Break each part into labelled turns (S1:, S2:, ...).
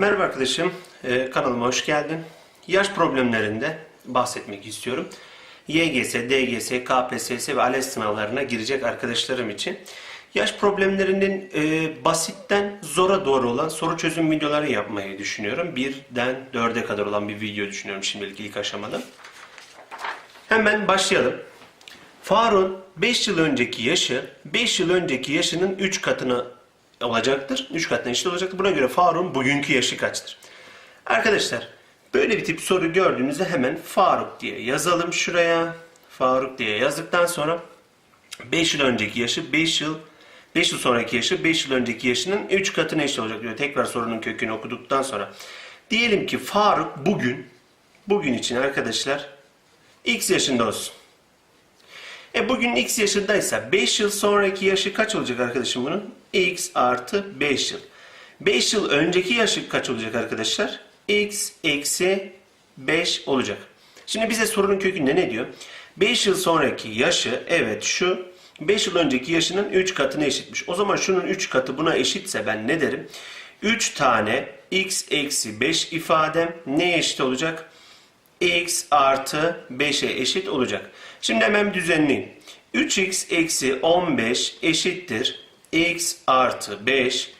S1: Merhaba arkadaşım, Ee, kanalıma hoş geldin. Yaş problemlerinde bahsetmek istiyorum. YGS, DGS, KPSS ve ALES sınavlarına girecek arkadaşlarım için yaş problemlerinin e, basitten zora doğru olan soru çözüm videoları yapmayı düşünüyorum. Birden dörde kadar olan bir video düşünüyorum şimdilik ilk aşamada. Hemen başlayalım. Faruk'un 5 yıl önceki yaşı 5 yıl önceki yaşının 3 katını olacaktır. 3 katına eşit olacaktır. Buna göre Faruk'un bugünkü yaşı kaçtır? Arkadaşlar böyle bir tip soru gördüğünüzde hemen Faruk diye yazalım şuraya. Faruk diye yazdıktan sonra 5 yıl önceki yaşı 5 yıl 5 yıl sonraki yaşı 5 yıl önceki yaşının 3 katına eşit olacak diyor. Tekrar sorunun kökünü okuduktan sonra. Diyelim ki Faruk bugün bugün için arkadaşlar X yaşında olsun. E bugün x yaşındaysa 5 yıl sonraki yaşı kaç olacak arkadaşım bunun? x artı 5 yıl. 5 yıl önceki yaşı kaç olacak arkadaşlar? x eksi 5 olacak. Şimdi bize sorunun kökünde ne diyor? 5 yıl sonraki yaşı evet şu 5 yıl önceki yaşının 3 katına eşitmiş. O zaman şunun 3 katı buna eşitse ben ne derim? 3 tane x eksi 5 ifadem neye eşit olacak? x artı 5'e eşit olacak. Şimdi hemen düzenleyeyim. 3x eksi 15 eşittir x artı 5.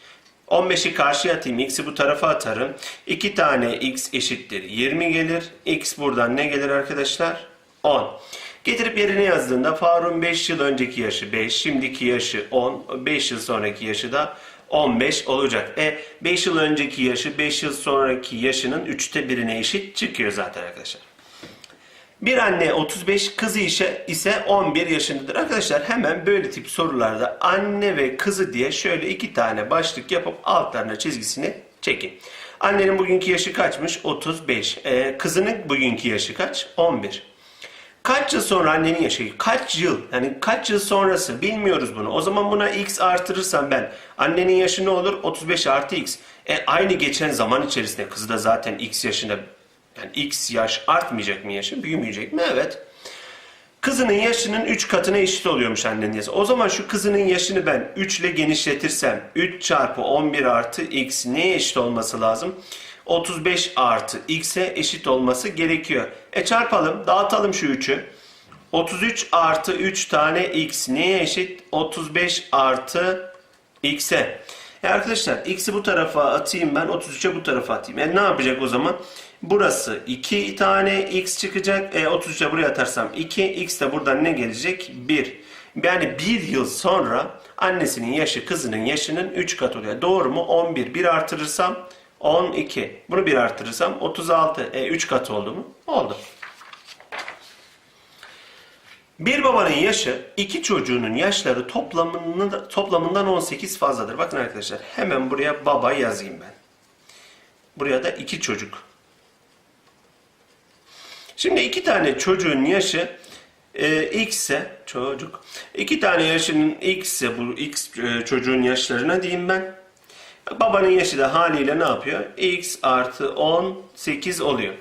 S1: 15'i karşıya atayım. X'i bu tarafa atarım. 2 tane x eşittir 20 gelir. X buradan ne gelir arkadaşlar? 10. Getirip yerine yazdığında Faruk'un 5 yıl önceki yaşı 5, şimdiki yaşı 10, 5 yıl sonraki yaşı da 15 olacak. E 5 yıl önceki yaşı 5 yıl sonraki yaşının 3'te birine eşit çıkıyor zaten arkadaşlar. Bir anne 35, kızı ise, ise 11 yaşındadır. Arkadaşlar hemen böyle tip sorularda anne ve kızı diye şöyle iki tane başlık yapıp altlarına çizgisini çekin. Annenin bugünkü yaşı kaçmış? 35. Ee, kızının bugünkü yaşı kaç? 11. Kaç yıl sonra annenin yaşı? Kaç yıl? Yani kaç yıl sonrası? Bilmiyoruz bunu. O zaman buna x artırırsam ben annenin yaşı ne olur? 35 artı x. E, aynı geçen zaman içerisinde kızı da zaten x yaşında yani x yaş artmayacak mı yaşı? Büyümeyecek mi? Evet. Kızının yaşının 3 katına eşit oluyormuş annenin yaşı. O zaman şu kızının yaşını ben 3 ile genişletirsem 3 çarpı 11 artı x neye eşit olması lazım? 35 artı x'e eşit olması gerekiyor. E çarpalım, dağıtalım şu 3'ü. 33 artı 3 tane x neye eşit? 35 artı x'e. E arkadaşlar x'i bu tarafa atayım ben 33'e bu tarafa atayım. E ne yapacak o zaman? Burası 2 tane x çıkacak. E 33'e buraya atarsam 2. X de buradan ne gelecek? 1. Yani bir yıl sonra annesinin yaşı kızının yaşının 3 katı oluyor. Doğru mu? 11. 1 artırırsam 12. Bunu 1 artırırsam 36. E 3 katı oldu mu? Oldu. Bir babanın yaşı iki çocuğunun yaşları toplamının, toplamından 18 fazladır. Bakın arkadaşlar hemen buraya baba yazayım ben. Buraya da iki çocuk. Şimdi iki tane çocuğun yaşı e, x ise çocuk. iki tane yaşının x ise bu x e, çocuğun yaşlarına diyeyim ben. Babanın yaşı da haliyle ne yapıyor? x artı 18 oluyor.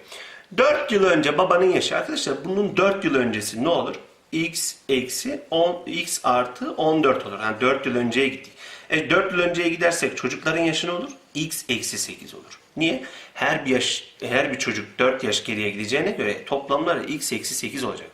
S1: 4 yıl önce babanın yaşı arkadaşlar bunun 4 yıl öncesi ne olur? x eksi 10 x artı 14 olur. Yani 4 yıl önceye gittik. E 4 yıl önceye gidersek çocukların yaşı ne olur? x eksi 8 olur. Niye? Her bir yaş her bir çocuk 4 yaş geriye gideceğine göre toplamları x eksi 8 olacak.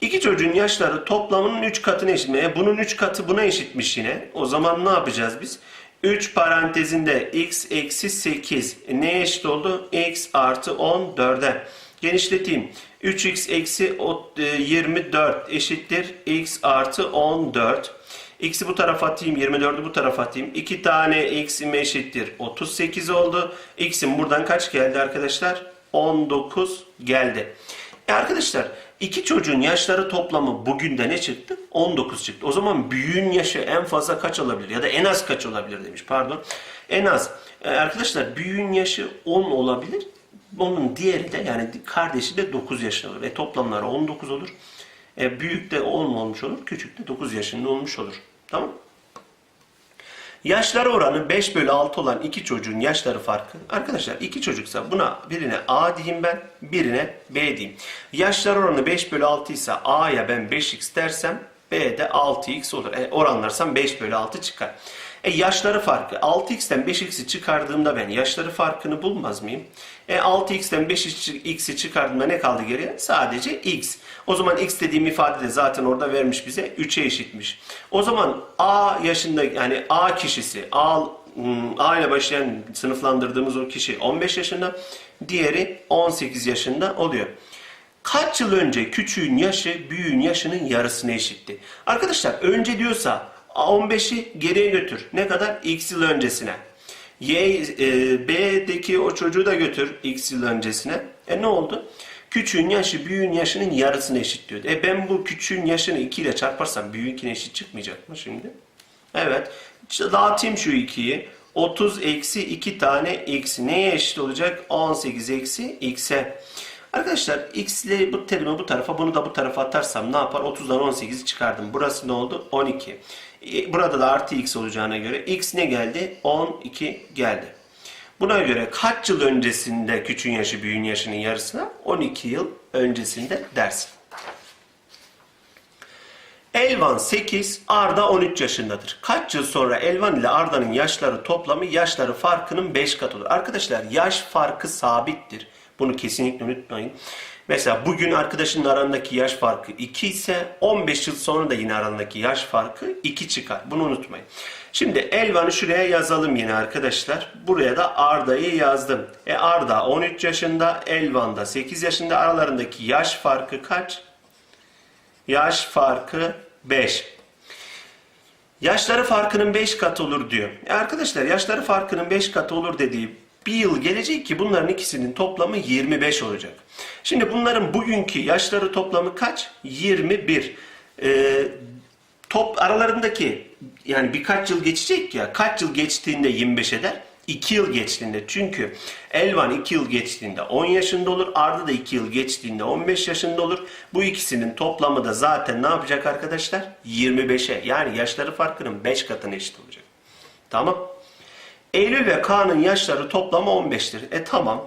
S1: İki çocuğun yaşları toplamının 3 katına eşit. E bunun 3 katı buna eşitmiş yine. O zaman ne yapacağız biz? 3 parantezinde x eksi 8 e, neye eşit oldu? x artı 14'e. Genişleteyim. 3x eksi 24 eşittir x artı 14. X'i bu tarafa atayım, 24'ü bu tarafa atayım. 2 tane x'im eşittir 38 oldu. X'im buradan kaç geldi arkadaşlar? 19 geldi. E arkadaşlar iki çocuğun yaşları toplamı bugün de ne çıktı? 19 çıktı. O zaman büyüğün yaşı en fazla kaç olabilir? Ya da en az kaç olabilir demiş pardon. En az. E arkadaşlar büyüğün yaşı 10 olabilir. Onun diğeri de yani kardeşi de 9 yaşında olur. E toplamları 19 olur. E, büyük de 10 olmuş olur. Küçük de 9 yaşında olmuş olur. Tamam Yaşları oranı 5 bölü 6 olan iki çocuğun yaşları farkı. Arkadaşlar iki çocuksa buna birine A diyeyim ben, birine B diyeyim. Yaşlar oranı 5 bölü 6 ise A'ya ben 5x dersem B'de 6x olur. E, oranlarsam 5 bölü 6 çıkar. E yaşları farkı. 6x'ten 5x'i çıkardığımda ben yaşları farkını bulmaz mıyım? E 6x'ten 5x'i çıkardığımda ne kaldı geriye? Sadece x. O zaman x dediğim ifade de zaten orada vermiş bize 3'e eşitmiş. O zaman a yaşında yani a kişisi a Hmm, A ile başlayan sınıflandırdığımız o kişi 15 yaşında, diğeri 18 yaşında oluyor. Kaç yıl önce küçüğün yaşı büyüğün yaşının yarısına eşitti? Arkadaşlar önce diyorsa 15'i geriye götür. Ne kadar? X yıl öncesine. Y, e, B'deki o çocuğu da götür X yıl öncesine. E ne oldu? Küçüğün yaşı büyüğün yaşının yarısına eşit diyordu. E ben bu küçüğün yaşını 2 ile çarparsam büyüğünkine eşit çıkmayacak mı şimdi? Evet. Dağıtayım şu 2'yi. 30 eksi 2 tane x neye eşit olacak? 18 eksi x'e. Arkadaşlar x ile bu terimi bu tarafa bunu da bu tarafa atarsam ne yapar? 30'dan 18'i çıkardım. Burası ne oldu? 12. E, Burada da artı x olacağına göre x ne geldi? 12 geldi. Buna göre kaç yıl öncesinde küçüğün yaşı büyüğün yaşının yarısına? 12 yıl öncesinde dersin. Elvan 8, Arda 13 yaşındadır. Kaç yıl sonra Elvan ile Arda'nın yaşları toplamı yaşları farkının 5 katı olur. Arkadaşlar yaş farkı sabittir. Bunu kesinlikle unutmayın. Mesela bugün arkadaşının arasındaki yaş farkı 2 ise 15 yıl sonra da yine arasındaki yaş farkı 2 çıkar. Bunu unutmayın. Şimdi Elvan'ı şuraya yazalım yine arkadaşlar. Buraya da Arda'yı yazdım. E Arda 13 yaşında, Elvan da 8 yaşında. Aralarındaki yaş farkı kaç? Yaş farkı 5. Yaşları farkının 5 katı olur diyor. E arkadaşlar yaşları farkının 5 katı olur dediği bir yıl gelecek ki bunların ikisinin toplamı 25 olacak. Şimdi bunların bugünkü yaşları toplamı kaç? 21. Ee, top aralarındaki yani birkaç yıl geçecek ya kaç yıl geçtiğinde 25 eder? 2 yıl geçtiğinde çünkü Elvan 2 yıl geçtiğinde 10 yaşında olur. Arda da 2 yıl geçtiğinde 15 yaşında olur. Bu ikisinin toplamı da zaten ne yapacak arkadaşlar? 25'e yani yaşları farkının 5 katına eşit olacak. Tamam. Eylül ve Kaan'ın yaşları toplamı 15'tir. E tamam.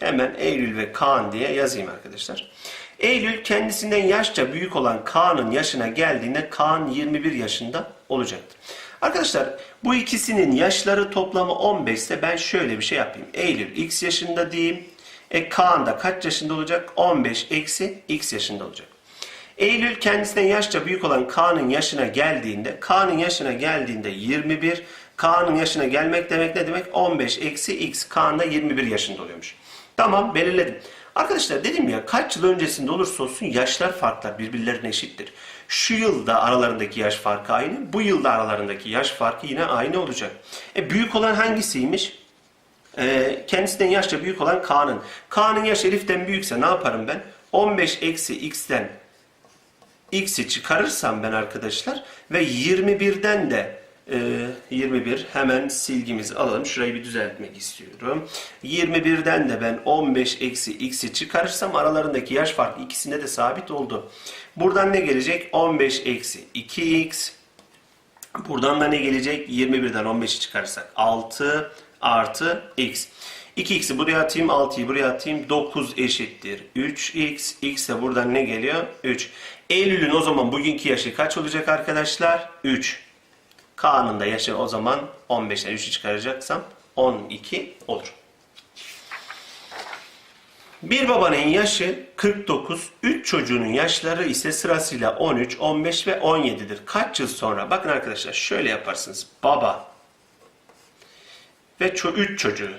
S1: Hemen Eylül ve Kaan diye yazayım arkadaşlar. Eylül kendisinden yaşça büyük olan Kaan'ın yaşına geldiğinde Kaan 21 yaşında olacaktır. Arkadaşlar bu ikisinin yaşları toplamı 15 ise ben şöyle bir şey yapayım. Eylül x yaşında diyeyim. E Kaan da kaç yaşında olacak? 15 eksi x yaşında olacak. Eylül kendisinden yaşça büyük olan Kaan'ın yaşına geldiğinde, Kaan'ın yaşına geldiğinde 21, Kaan'ın yaşına gelmek demek ne demek? 15 eksi x. Kaan da 21 yaşında oluyormuş. Tamam belirledim. Arkadaşlar dedim ya kaç yıl öncesinde olursa olsun yaşlar farklar birbirlerine eşittir. Şu yılda aralarındaki yaş farkı aynı, bu yılda aralarındaki yaş farkı yine aynı olacak. E büyük olan hangisiymiş? E, kendisinden yaşça büyük olan Kaan'ın. Kaan'ın yaş Elif'ten büyükse ne yaparım ben? 15 eksi x'ten x'i çıkarırsam ben arkadaşlar ve 21'den de e, 21 hemen silgimizi alalım. Şurayı bir düzeltmek istiyorum. 21'den de ben 15 eksi x'i çıkarırsam aralarındaki yaş farkı ikisinde de sabit oldu. Buradan ne gelecek? 15 eksi 2x. Buradan da ne gelecek? 21'den 15'i çıkarırsak 6 artı x. 2x'i buraya atayım, 6'yı buraya atayım. 9 eşittir 3x. x de buradan ne geliyor? 3. Eylül'ün o zaman bugünkü yaşı kaç olacak arkadaşlar? 3. Kaan'ın da yaşı o zaman 15'ten 3'ü çıkaracaksam 12 olur. Bir babanın yaşı 49, 3 çocuğunun yaşları ise sırasıyla 13, 15 ve 17'dir. Kaç yıl sonra? Bakın arkadaşlar şöyle yaparsınız. Baba ve 3 çocuğu.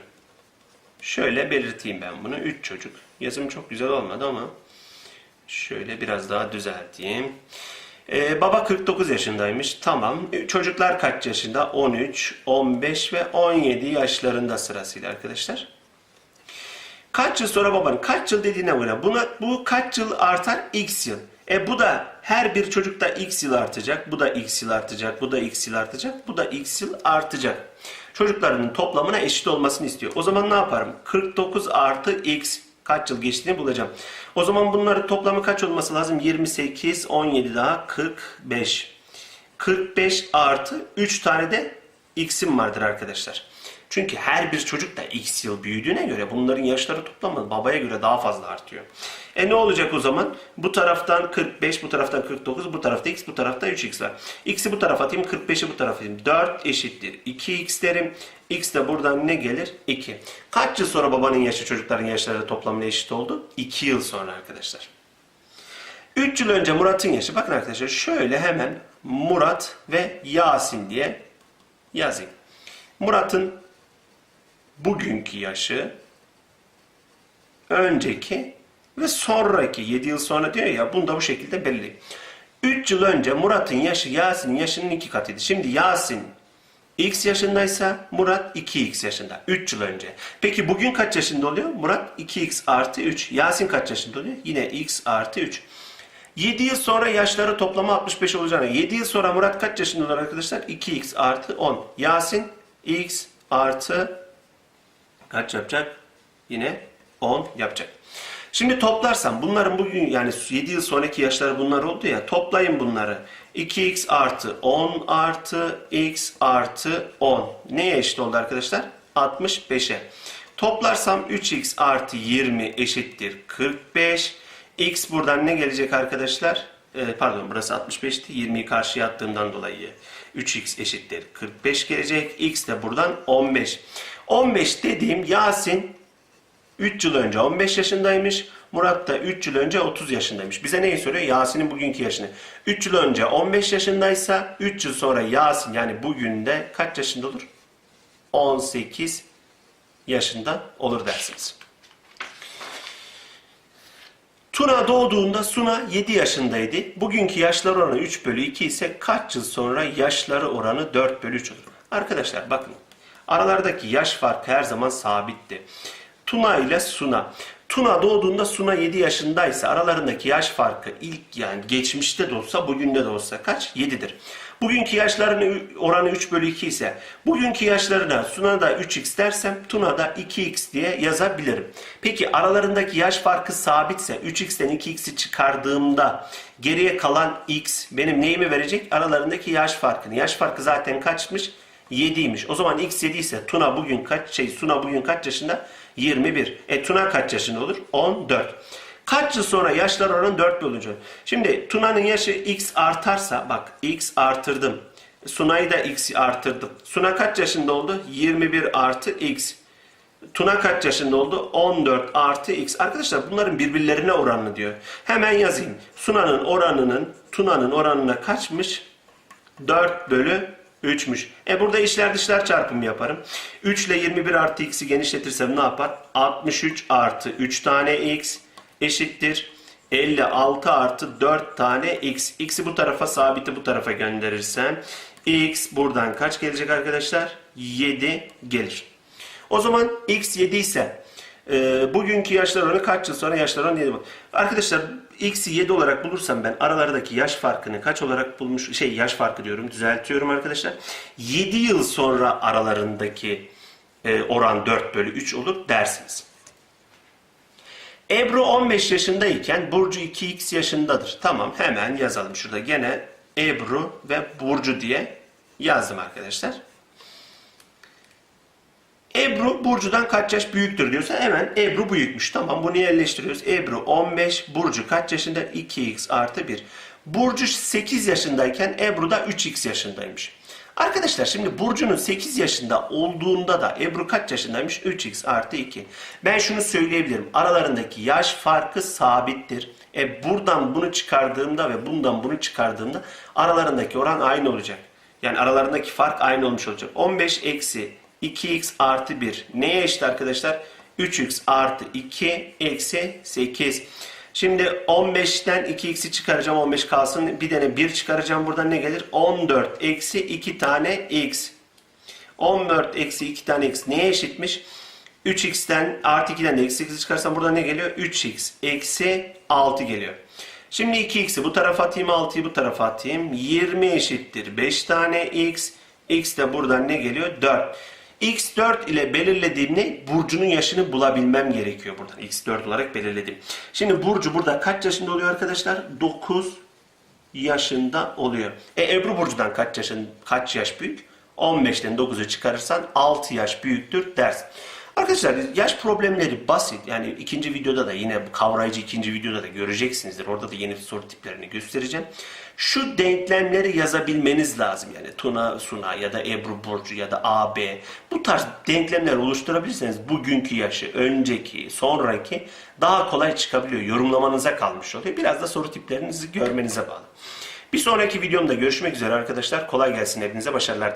S1: Şöyle belirteyim ben bunu. 3 çocuk. Yazım çok güzel olmadı ama şöyle biraz daha düzelteyim. Ee, baba 49 yaşındaymış. Tamam. Çocuklar kaç yaşında? 13, 15 ve 17 yaşlarında sırasıyla arkadaşlar. Kaç yıl sonra babanın kaç yıl dediğine göre buna bu kaç yıl artar? X yıl. E bu da her bir çocukta x yıl artacak. Bu da x yıl artacak. Bu da x yıl artacak. Bu da x yıl artacak. Çocuklarının toplamına eşit olmasını istiyor. O zaman ne yaparım? 49 artı x kaç yıl geçtiğini bulacağım. O zaman bunların toplamı kaç olması lazım? 28, 17 daha 45. 45 artı 3 tane de x'im vardır arkadaşlar. Çünkü her bir çocuk da x yıl büyüdüğüne göre bunların yaşları toplamı babaya göre daha fazla artıyor. E ne olacak o zaman? Bu taraftan 45, bu taraftan 49, bu tarafta x, bu tarafta 3x var. X'i bu tarafa atayım, 45'i bu tarafa atayım. 4 eşittir 2x derim. X de buradan ne gelir? 2. Kaç yıl sonra babanın yaşı çocukların yaşları toplamına eşit oldu? 2 yıl sonra arkadaşlar. 3 yıl önce Murat'ın yaşı. Bakın arkadaşlar şöyle hemen Murat ve Yasin diye yazayım. Murat'ın bugünkü yaşı önceki ve sonraki 7 yıl sonra diyor ya bunu da bu şekilde belli. 3 yıl önce Murat'ın yaşı Yasin'in yaşının iki katıydı. Şimdi Yasin X yaşındaysa Murat 2X yaşında. 3 yıl önce. Peki bugün kaç yaşında oluyor? Murat 2X artı 3. Yasin kaç yaşında oluyor? Yine X artı 3. 7 yıl sonra yaşları toplamı 65 olacağına 7 yıl sonra Murat kaç yaşında olur arkadaşlar? 2x artı 10. Yasin x artı kaç yapacak? Yine 10 yapacak. Şimdi toplarsam bunların bugün yani 7 yıl sonraki yaşları bunlar oldu ya toplayın bunları. 2x artı 10 artı x artı 10. Neye eşit oldu arkadaşlar? 65'e. Toplarsam 3x artı 20 eşittir 45. X buradan ne gelecek arkadaşlar? Ee, pardon burası 65'ti. 20'yi karşıya attığımdan dolayı 3x eşittir 45 gelecek. X de buradan 15. 15 dediğim Yasin 3 yıl önce 15 yaşındaymış. Murat da 3 yıl önce 30 yaşındaymış. Bize neyi soruyor? Yasin'in bugünkü yaşını. 3 yıl önce 15 yaşındaysa 3 yıl sonra Yasin yani bugün de kaç yaşında olur? 18 yaşında olur dersiniz. Tuna doğduğunda Suna 7 yaşındaydı. Bugünkü yaşları oranı 3 bölü 2 ise kaç yıl sonra yaşları oranı 4 bölü 3 olur? Arkadaşlar bakın aralardaki yaş farkı her zaman sabitti. Tuna ile Suna. Tuna doğduğunda Suna 7 yaşındaysa aralarındaki yaş farkı ilk yani geçmişte de olsa bugün de olsa kaç? 7'dir. Bugünkü yaşlarının oranı 3 bölü 2 ise bugünkü yaşlarına Suna'da 3x dersem Tuna'da 2x diye yazabilirim. Peki aralarındaki yaş farkı sabitse 3x'ten 2x'i çıkardığımda geriye kalan x benim neyimi verecek? Aralarındaki yaş farkını. Yaş farkı zaten kaçmış? 7'ymiş. O zaman x 7 ise Tuna bugün kaç şey Suna bugün kaç yaşında? 21. E Tuna kaç yaşında olur? 14. Kaç yıl sonra yaşlar oranı 4 bölünce. Şimdi Tuna'nın yaşı x artarsa bak x artırdım. Suna'yı da x artırdım. Suna kaç yaşında oldu? 21 artı x. Tuna kaç yaşında oldu? 14 artı x. Arkadaşlar bunların birbirlerine oranını diyor. Hemen yazayım. Suna'nın oranının Tuna'nın oranına kaçmış? 4 bölü 3'müş. E burada işler dışlar çarpımı yaparım. 3 ile 21 artı x'i genişletirsem ne yapar? 63 artı 3 tane x eşittir. 56 artı 4 tane x. X'i bu tarafa sabiti bu tarafa gönderirsem x buradan kaç gelecek arkadaşlar? 7 gelir. O zaman x 7 ise e, bugünkü yaşlar oranı kaç yıl sonra yaşlar oranı 7. Arkadaşlar x'i 7 olarak bulursam ben aralardaki yaş farkını kaç olarak bulmuş şey yaş farkı diyorum düzeltiyorum arkadaşlar. 7 yıl sonra aralarındaki e, oran 4 bölü 3 olur dersiniz. Ebru 15 yaşındayken Burcu 2x yaşındadır. Tamam hemen yazalım şurada gene Ebru ve Burcu diye yazdım arkadaşlar. Ebru Burcu'dan kaç yaş büyüktür diyorsa hemen Ebru büyükmüş. Tamam bunu yerleştiriyoruz. Ebru 15, Burcu kaç yaşında? 2x artı 1. Burcu 8 yaşındayken Ebru da 3x yaşındaymış. Arkadaşlar şimdi Burcu'nun 8 yaşında olduğunda da Ebru kaç yaşındaymış? 3x artı 2. Ben şunu söyleyebilirim. Aralarındaki yaş farkı sabittir. E buradan bunu çıkardığımda ve bundan bunu çıkardığımda aralarındaki oran aynı olacak. Yani aralarındaki fark aynı olmuş olacak. 15 eksi 2x artı 1 neye eşit arkadaşlar? 3x artı 2 eksi 8. Şimdi 15'ten 2x'i çıkaracağım 15 kalsın. Bir tane 1 çıkaracağım buradan ne gelir? 14 eksi 2 tane x. 14 eksi 2 tane x neye eşitmiş? 3x'ten artı 2'den de eksi 8 çıkarsam burada ne geliyor? 3x eksi 6 geliyor. Şimdi 2x'i bu tarafa atayım 6'yı bu tarafa atayım. 20 eşittir 5 tane x. x de buradan ne geliyor? 4. X4 ile belirlediğimde Burcu'nun yaşını bulabilmem gerekiyor buradan. X4 olarak belirledim. Şimdi Burcu burada kaç yaşında oluyor arkadaşlar? 9 yaşında oluyor. E Ebru Burcu'dan kaç yaşın kaç yaş büyük? 15'ten 9'u çıkarırsan 6 yaş büyüktür dersin. Arkadaşlar yaş problemleri basit. Yani ikinci videoda da yine kavrayıcı ikinci videoda da göreceksinizdir. Orada da yeni soru tiplerini göstereceğim. Şu denklemleri yazabilmeniz lazım. Yani Tuna, Suna ya da Ebru Burcu ya da AB. Bu tarz denklemler oluşturabilirseniz bugünkü yaşı, önceki, sonraki daha kolay çıkabiliyor. Yorumlamanıza kalmış oluyor. Biraz da soru tiplerinizi görmenize bağlı. Bir sonraki videomda görüşmek üzere arkadaşlar. Kolay gelsin hepinize başarılar.